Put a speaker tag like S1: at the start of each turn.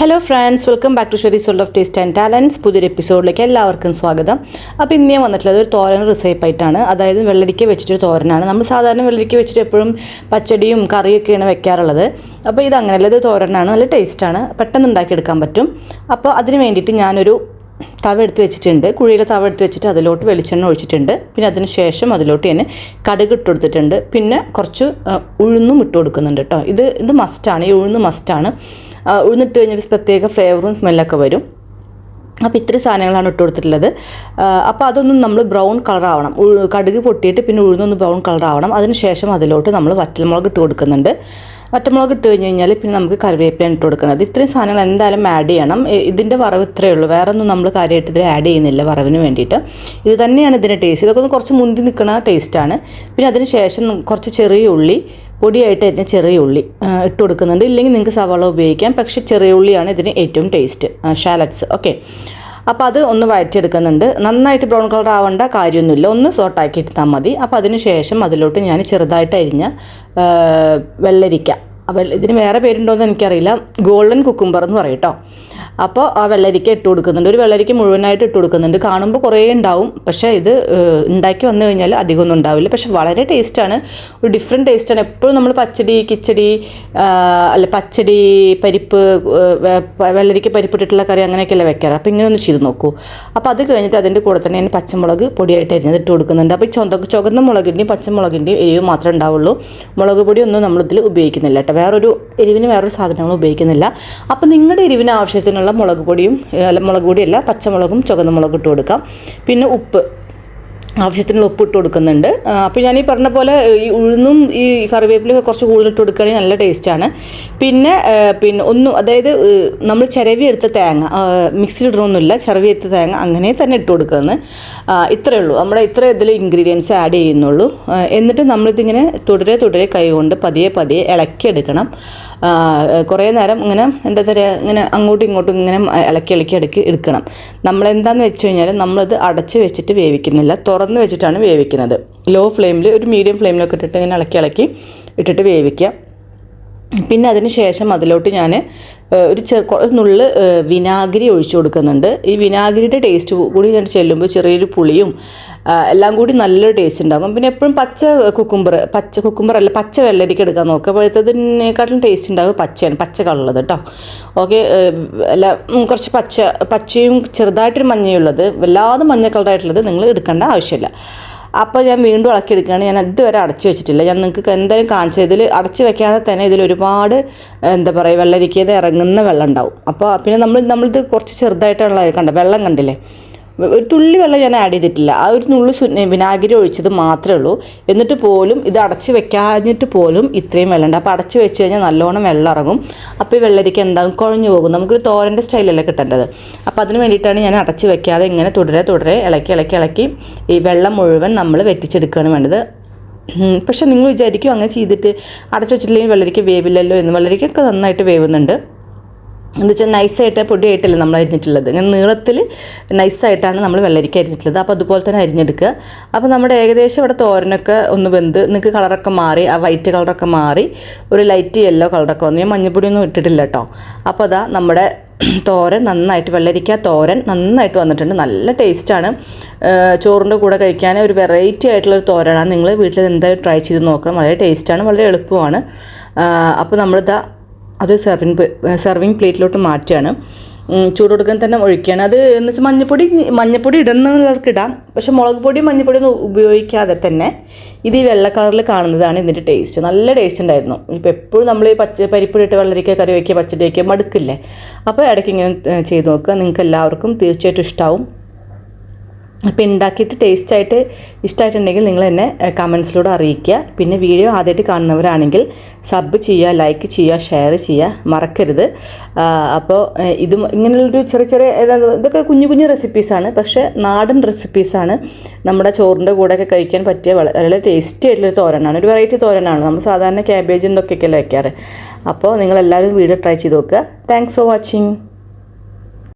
S1: Hello friends welcome back to Sheri's world of taste and talents പുതിയൊരു എപ്പിസോഡിലേക്ക് എല്ലാവർക്കും സ്വാഗതം. അപ്പോൾ ഇന്ന് ഞാൻ വന്നിട്ടുള്ളത് ഒരു തോരൻ റിസൈപ്പായിട്ടാണ് അതായത് വെള്ളരിക്ക വെച്ചിട്ടൊരു തോരനാണ്. നമ്മൾ സാധാരണ വെള്ളരിക്ക വെച്ചിട്ട് എപ്പോഴും പച്ചടിയും കറിയൊക്കെയാണ് വെക്കാറുള്ളത്. അപ്പോൾ ഇത് അങ്ങനെയല്ല ഇത് തോരനാണ്. നല്ല ടേസ്റ്റാണ് പെട്ടെന്ന് ഉണ്ടാക്കിയെടുക്കാൻ പറ്റും. അപ്പോൾ അതിന് വേണ്ടിയിട്ട് ഞാനൊരു തവ എടുത്ത് വെച്ചിട്ടുണ്ട്. കുഴിയിലെ തവ എടുത്ത് വെച്ചിട്ട് അതിലോട്ട് വെളിച്ചെണ്ണ ഒഴിച്ചിട്ടുണ്ട്. പിന്നെ അതിന് ശേഷം അതിലോട്ട് ഞാൻ കടുക് ഇട്ട് കൊടുത്തിട്ടുണ്ട്. പിന്നെ കുറച്ച് ഉഴുന്നും ഇട്ട് കൊടുക്കുന്നുണ്ട് കേട്ടോ ഇത് ഇത് മസ്റ്റാണ് ഈ ഉഴുന്ന് മസ്റ്റാണ് ഉഴുന്നിട്ട് കഴിഞ്ഞൊരു പ്രത്യേക ഫ്ലേവറും സ്മെല്ലൊക്കെ വരും. അപ്പോൾ ഇത്ര സാധനങ്ങളാണ് ഇട്ട് കൊടുത്തിട്ടുള്ളത്. അപ്പോൾ അതൊന്നും നമ്മൾ ബ്രൗൺ കളറാവണം കടുക് പൊട്ടിയിട്ട് പിന്നെ ഉഴുന്നൊന്ന് ബ്രൗൺ കളറാവണം അതിനുശേഷം ശേഷം അതിലോട്ട് നമ്മൾ വറ്റൽമുളക് ഇട്ട് കൊടുക്കുന്നുണ്ട്. വറ്റൽമുളക് ഇട്ട് കഴിഞ്ഞ് കഴിഞ്ഞാൽ പിന്നെ നമുക്ക് കറിവേപ്പിലാണ് ഇട്ട് കൊടുക്കുന്നത് ഇത്രയും സാധനങ്ങൾ എന്തായാലും ആഡ് ചെയ്യണം. ഇതിന്റെ വറവ് ഇത്രയേ ഉള്ളൂ. വേറെ ഒന്നും നമ്മൾ കാര്യമായിട്ട് ഇതിൽ ആഡ് ചെയ്യുന്നില്ല വറവിന് വേണ്ടിയിട്ട്. ഇത് തന്നെയാണ് ഇതിന്റെ ടേസ്റ്റ് ഇതൊക്കെ ഒന്ന് കുറച്ച് മുന്തി നിൽക്കുന്ന ടേസ്റ്റാണ് പിന്നെ അതിന് ശേഷം കുറച്ച് ചെറിയ ഉള്ളി പൊടിയായിട്ട് അരിഞ്ഞ ചെറിയ ഉള്ളി ഇട്ട് കൊടുക്കുന്നുണ്ട്. ഇല്ലെങ്കിൽ നിങ്ങൾക്ക് സവാള ഉപയോഗിക്കാം. പക്ഷേ ചെറിയ ഉള്ളിയാണ് ഇതിന് ഏറ്റവും ടേസ്റ്റ് ഷാലറ്റ്സ് ഓക്കെ അപ്പോൾ അത് ഒന്ന് വഴറ്റിയെടുക്കുന്നുണ്ട്. നന്നായിട്ട് ബ്രൗൺ കളർ ആവേണ്ട കാര്യമൊന്നുമില്ല. ഒന്ന് സോട്ടാക്കി എടുത്താൽ മതി. അപ്പോൾ അതിന് ശേഷം അതിലോട്ട് ഞാൻ ചെറുതായിട്ട് അരിഞ്ഞ വെള്ളരിക്ക. ഇതിന് വേറെ പേരുണ്ടോ എന്ന് എനിക്കറിയില്ല. ഗോൾഡൻ കുക്കുംബർ എന്ന് പറയും കേട്ടോ. അപ്പോൾ ആ വെള്ളരിക്ക ഇട്ട് കൊടുക്കുന്നുണ്ട്. ഒരു വെള്ളരിക്ക മുഴുവനായിട്ട് ഇട്ട് കൊടുക്കുന്നുണ്ട്. കാണുമ്പോൾ കുറേ ഉണ്ടാവും. പക്ഷേ ഇത് ഉണ്ടാക്കി വന്നു കഴിഞ്ഞാൽ അധികമൊന്നും ഉണ്ടാവില്ല. പക്ഷേ വളരെ ടേസ്റ്റാണ് ഒരു ഡിഫറെന്റ് ടേസ്റ്റാണ് എപ്പോഴും നമ്മൾ പച്ചടി കിച്ചടി അല്ല പച്ചടി പരിപ്പ് വെള്ളരിക്ക പരിപ്പിട്ടിട്ടുള്ള കറി അങ്ങനെയൊക്കെയല്ലേ വെക്കാറ്. അപ്പോൾ ഇങ്ങനെ ഒന്ന് ചെയ്ത് നോക്കൂ. അപ്പോൾ അത് കഴിഞ്ഞിട്ട് അതിന്റെ കൂടെ തന്നെ ഞാൻ പച്ചമുളക് പൊടിയായിട്ട് അരിഞ്ഞത് ഇട്ട് കൊടുക്കുന്നുണ്ട്. അപ്പോൾ ഈ ചൊന്ത ചുവന്ന മുളകിന്റെയും പച്ചമുളകിന്റെയും എരിവ് മാത്രമേ ഉണ്ടാവുള്ളൂ. മുളക് പൊടിയൊന്നും നമ്മളിതിൽ ഉപയോഗിക്കുന്നില്ല കേട്ടോ. വേറൊരു എരിവിന് വേറൊരു സാധനങ്ങളും ഉപയോഗിക്കുന്നില്ല. അപ്പോൾ നിങ്ങളുടെ എരിവിന് ആവശ്യത്തിനുള്ള മുളക് പൊടിയും മുളക് പൊടിയല്ല പച്ചമുളകും ചുവന്ന മുളകും ഇട്ട് കൊടുക്കാം. പിന്നെ ഉപ്പ്. ആവശ്യത്തിനുള്ള ഉപ്പ് ഇട്ട് കൊടുക്കുന്നുണ്ട്. അപ്പോൾ ഞാൻ ഈ പറഞ്ഞ പോലെ ഈ ഉഴുന്നും ഈ കറിവേപ്പിലൊക്കെ കുറച്ച് കൂടുതൽ ഇട്ട് കൊടുക്കുകയാണെങ്കിൽ നല്ല ടേസ്റ്റാണ് പിന്നെ പിന്നെ ഒന്നും അതായത് നമ്മൾ ചിരവി എടുത്ത തേങ്ങ മിക്സിൽ ഇടണമൊന്നുമില്ല ചിരവി എടുത്ത തേങ്ങ അങ്ങനെ തന്നെ ഇട്ട് കൊടുക്കുന്നത്. ഇത്രയേ ഉള്ളൂ. നമ്മുടെ ഇത്ര ഇതിൽ ഇൻഗ്രീഡിയൻസ് ആഡ് ചെയ്യുന്നുള്ളൂ. എന്നിട്ട് നമ്മളിതിങ്ങനെ തുടരെ തുടരെ കൈ കൊണ്ട് പതിയെ പതിയെ ഇളക്കിയെടുക്കണം. കുറേ നേരം ഇങ്ങനെ എന്താ പറയുക ഇങ്ങനെ അങ്ങോട്ടും ഇങ്ങോട്ടും ഇങ്ങനെ ഇളക്കി ഇളക്കി ഇടയ്ക്ക് എടുക്കണം. നമ്മളെന്താന്ന് വെച്ച് കഴിഞ്ഞാൽ നമ്മളത് അടച്ച് വെച്ചിട്ട് വേവിക്കുന്നില്ല. തുറന്ന് വെച്ചിട്ടാണ് വേവിക്കുന്നത്. ലോ ഫ്ലെയിമിൽ ഒരു മീഡിയം ഫ്ലെയിമിലൊക്കെ ഇട്ടിട്ട് ഇങ്ങനെ ഇളക്കി ഇളക്കി ഇട്ടിട്ട് വേവിക്കുക. പിന്നെ അതിന് ശേഷം അതിലോട്ട് ഞാൻ ഒരു ചെറു നുള്ള് വിനാഗിരി ഒഴിച്ചു കൊടുക്കുന്നുണ്ട്. ഈ വിനാഗിരിയുടെ ടേസ്റ്റ് കൂടി ഞാൻ ചെല്ലുമ്പോൾ ചെറിയൊരു പുളിയും എല്ലാം കൂടി നല്ലൊരു ടേസ്റ്റ് ഉണ്ടാകും. പിന്നെ എപ്പോഴും പച്ച കുക്കുംബർ പച്ച കുക്കുംബർ അല്ല പച്ച വെള്ളരിക്ക എടുക്കാൻ നോക്കുക പഴുത്തതിനേക്കാട്ടിലും ടേസ്റ്റ് ഉണ്ടാകും പച്ചയാണ് പച്ച കളറുള്ളത് കേട്ടോ. ഓക്കെ അല്ല കുറച്ച് പച്ച പച്ചയും ചെറുതായിട്ടൊരു മഞ്ഞയുള്ളത് വല്ലാതെ മഞ്ഞ കളറായിട്ടുള്ളത് നിങ്ങൾ എടുക്കേണ്ട ആവശ്യമില്ല. അപ്പോൾ ഞാൻ വീണ്ടും ഇളക്കിയെടുക്കുകയാണ്. ഞാൻ ഇതുവരെ അടച്ചു വെച്ചിട്ടില്ല. ഞാൻ നിങ്ങൾക്ക് എന്തായാലും കാണിച്ചു ഇതിൽ അടച്ചു വെക്കാതെ തന്നെ ഇതിൽ ഒരുപാട് എന്താ പറയുക വെള്ളരിക്കത് ഇറങ്ങുന്ന വെള്ളം ഉണ്ടാവും. അപ്പോൾ പിന്നെ നമ്മൾ നമ്മളിത് കുറച്ച് ചെറുതായിട്ടുള്ള കണ്ട വെള്ളം കണ്ടില്ലേ? ഒരു തുള്ളി വെള്ളം ഞാൻ ആഡ് ചെയ്തിട്ടില്ല. ആ ഒരു നുള്ളു വിനാഗിരി ഒഴിച്ചത് മാത്രമേ ഉള്ളൂ. എന്നിട്ട് പോലും ഇത് അടച്ച് വെക്കാഞ്ഞിട്ട് പോലും ഇത്രയും വെള്ളം ഉണ്ട്. അപ്പോൾ അടച്ച് വെച്ച് കഴിഞ്ഞാൽ നല്ലോണം വെള്ളം ഇറങ്ങും. അപ്പോൾ ഈ വെള്ളരിക്ക എന്താകും കുഴഞ്ഞു പോകും. നമുക്കൊരു തോരന്റെ സ്റ്റൈലല്ലേ കിട്ടേണ്ടത്. അപ്പോൾ അതിന് വേണ്ടിയിട്ടാണ് ഞാൻ അടച്ച് വെക്കാതെ ഇങ്ങനെ തുടരെ തുടരെ ഇളക്കി ഇളക്കി ഇളക്കി ഈ വെള്ളം മുഴുവൻ നമ്മൾ വെറ്റിച്ചെടുക്കുകയാണ് വേണ്ടത്. പക്ഷേ നിങ്ങൾ വിചാരിക്കും അങ്ങനെ ചെയ്തിട്ട് അടച്ചു വെച്ചിട്ടില്ലെങ്കിൽ വെള്ളരിക്ക് വേവില്ലല്ലോ എന്ന്. വെള്ളരിക്കൊക്കെ നന്നായിട്ട് വേവുന്നുണ്ട്. എന്ന് വെച്ചാൽ നൈസായിട്ട് പൊടിയായിട്ടല്ല നമ്മൾ അരിഞ്ഞിട്ടുള്ളത്. ഇങ്ങനെ നീളത്തിൽ നൈസായിട്ടാണ് നമ്മൾ വെള്ളരിക്ക അരിഞ്ഞിട്ടുള്ളത്. അപ്പോൾ അതുപോലെ തന്നെ അരിഞ്ഞെടുക്കുക. അപ്പോൾ നമ്മുടെ ഏകദേശം ഇവിടെ തോരനൊക്കെ ഒന്ന് വെന്ത് നിങ്ങൾക്ക് കളറൊക്കെ മാറി ആ വൈറ്റ് കളറൊക്കെ മാറി ഒരു ലൈറ്റ് യെല്ലോ കളറൊക്കെ വന്നു. ഞാൻ മഞ്ഞപ്പൊടിയൊന്നും ഇട്ടിട്ടില്ല കേട്ടോ. അപ്പോൾ അതാ നമ്മുടെ തോരൻ നന്നായിട്ട് വെള്ളരിക്ക തോരൻ നന്നായിട്ട് വന്നിട്ടുണ്ട്. നല്ല ടേസ്റ്റാണ് ചോറിന്റെ കൂടെ കഴിക്കാൻ ഒരു വെറൈറ്റി ആയിട്ടുള്ള ഒരു തോരനാണ്. നിങ്ങൾ വീട്ടിൽ എന്തായാലും ട്രൈ ചെയ്ത് നോക്കണം. വളരെ ടേസ്റ്റാണ് വളരെ എളുപ്പമാണ്. അപ്പോൾ നമ്മളിതാ അത് സെർവിങ് സെർവിങ് പ്ലേറ്റിലോട്ട് മാറ്റുകയാണ് ഉം, ചൂട് കൊടുക്കാൻ തന്നെ ഒഴിക്കുകയാണ് അത് എന്ന് വെച്ചാൽ മഞ്ഞപ്പൊടി മഞ്ഞപ്പൊടി ഇടുന്നവർക്ക് ഇടാം. പക്ഷെ മുളക് പൊടി മഞ്ഞപ്പൊടി ഒന്നും ഉപയോഗിക്കാതെ തന്നെ ഇത് ഈ വെള്ള കളറിൽ കാണുന്നതാണ് ഇതിന്റെ ടേസ്റ്റ് നല്ല ടേസ്റ്റ് ഉണ്ടായിരുന്നു. ഇപ്പോൾ എപ്പോഴും നമ്മൾ ഈ പച്ച പരിപ്പിടിട്ട് വെള്ളരിക്ക കറി വയ്ക്കുക പച്ചടി വയ്ക്കുക മടുക്കില്ലേ? അപ്പോൾ ഇടയ്ക്ക് ഇങ്ങനെ ചെയ്ത് നോക്കുക. നിങ്ങൾക്ക് എല്ലാവർക്കും തീർച്ചയായിട്ടും ഇഷ്ടമാവും അപ്പോൾ ഉണ്ടാക്കിയിട്ട് ടേസ്റ്റ് ആയിട്ട് ഇഷ്ടമായിട്ടുണ്ടെങ്കിൽ നിങ്ങൾ എന്നെ കമൻസിലൂടെ അറിയിക്കുക. പിന്നെ വീഡിയോ ആദ്യമായിട്ട് കാണുന്നവരാണെങ്കിൽ സബ് ചെയ്യുക ലൈക്ക് ചെയ്യുക ഷെയർ ചെയ്യുക മറക്കരുത്. അപ്പോൾ ഇത് ഇങ്ങനെയുള്ളൊരു ചെറിയ ചെറിയ ഇതൊക്കെ കുഞ്ഞു കുഞ്ഞു റെസിപ്പീസാണ് പക്ഷേ നാടൻ റെസിപ്പീസാണ് നമ്മുടെ ചോറിന്റെ കൂടെയൊക്കെ കഴിക്കാൻ പറ്റിയ വളരെ ടേസ്റ്റി ആയിട്ടുള്ളൊരു തോരനാണ്. ഒരു വെറൈറ്റി തോരനാണ്. നമ്മൾ സാധാരണ ക്യാബേജ് എന്തൊക്കെയൊക്കെയല്ലേ വയ്ക്കാറ് അപ്പോൾ നിങ്ങളെല്ലാവരും വീഡിയോ ട്രൈ ചെയ്ത് നോക്കുക. Thanks for watching